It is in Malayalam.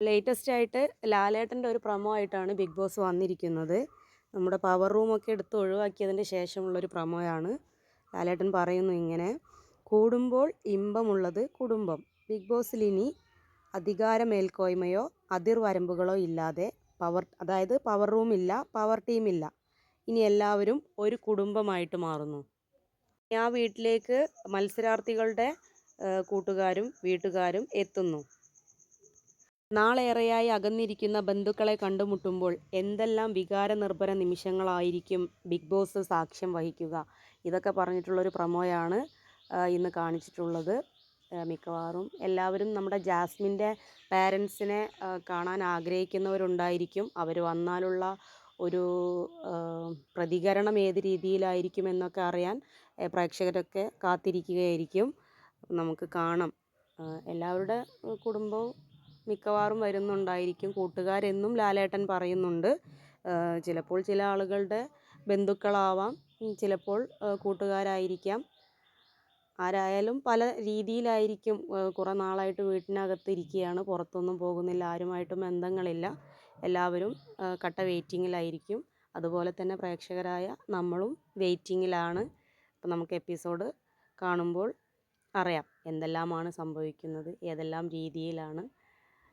ലേറ്റസ്റ്റ് ആയിട്ട് ലാലേട്ടന്റെ ഒരു പ്രമോ ആയിട്ടാണ് ബിഗ് ബോസ് വന്നിരിക്കുന്നത്. നമ്മുടെ പവർ റൂമൊക്കെ എടുത്ത് ഒഴിവാക്കിയതിന്റെ ശേഷമുള്ളൊരു പ്രമോയാണ് ലാലേട്ടൻ പറയുന്നു ഇങ്ങനെ കൂടുമ്പോൾ ഇമ്പമുള്ളത് കുടുംബം. ബിഗ് ബോസിൽ ഇനി അധികാരമേൽക്കോയ്മയോ അതിർവരമ്പുകളോ ഇല്ലാതെ പവർ അതായത് പവർ റൂമില്ല പവർ ടീമില്ല ഇനി എല്ലാവരും ഒരു കുടുംബമായിട്ട് മാറുന്നു. ആ വീട്ടിലേക്ക് മത്സരാർത്ഥികളുടെ കൂട്ടുകാരും വീട്ടുകാരും എത്തുന്നു. നാളേറെയായി അകന്നിരിക്കുന്ന ബന്ധുക്കളെ കണ്ടുമുട്ടുമ്പോൾ എന്തെല്ലാം വികാര വികാരനിർഭര നിമിഷങ്ങളായിരിക്കും ബിഗ് ബോസ് സാക്ഷ്യം വഹിക്കുക? ഇതൊക്കെ പറഞ്ഞിട്ടുള്ളൊരു പ്രമോയാണ് ഇന്ന് കാണിച്ചിട്ടുള്ളത്. മിക്കവാറും എല്ലാവരും നമ്മുടെ ജാസ്മിന്റെ പാരൻസിനെ കാണാൻ ആഗ്രഹിക്കുന്നവരുണ്ടായിരിക്കും. അവർ വന്നാലുള്ള ഒരു പ്രതികരണം ഏത് രീതിയിലായിരിക്കും എന്നൊക്കെ അറിയാൻ പ്രേക്ഷകരൊക്കെ കാത്തിരിക്കുകയായിരിക്കും. നമുക്ക് കാണാം. എല്ലാവരുടെ കുടുംബവും മിക്കവാറും വരുന്നുണ്ടായിരിക്കും. കൂട്ടുകാരെന്നും ലാലേട്ടൻ പറയുന്നുണ്ട്. ചിലപ്പോൾ ചില ആളുകളുടെ ബന്ധുക്കളാവാം. ചിലപ്പോൾ കൂട്ടുകാരായിരിക്കാം. ആരായാലും പല രീതിയിലായിരിക്കും കുറേ നാളായിട്ട് വീട്ടിനകത്ത് ഇരിക്കുകയാണ്. പുറത്തൊന്നും പോകുന്നില്ല ആരുമായിട്ടും ബന്ധങ്ങളില്ല. എല്ലാവരും കട്ട വെയിറ്റിങ്ങിലായിരിക്കും. അതുപോലെ തന്നെ പ്രേക്ഷകരായ നമ്മളും വെയിറ്റിങ്ങിലാണ്. അപ്പോൾ നമുക്ക് എപ്പിസോഡ് കാണുമ്പോൾ അറിയാം എന്തെല്ലാമാണ് സംഭവിക്കുന്നത് ഏതെല്ലാം രീതിയിലാണ്.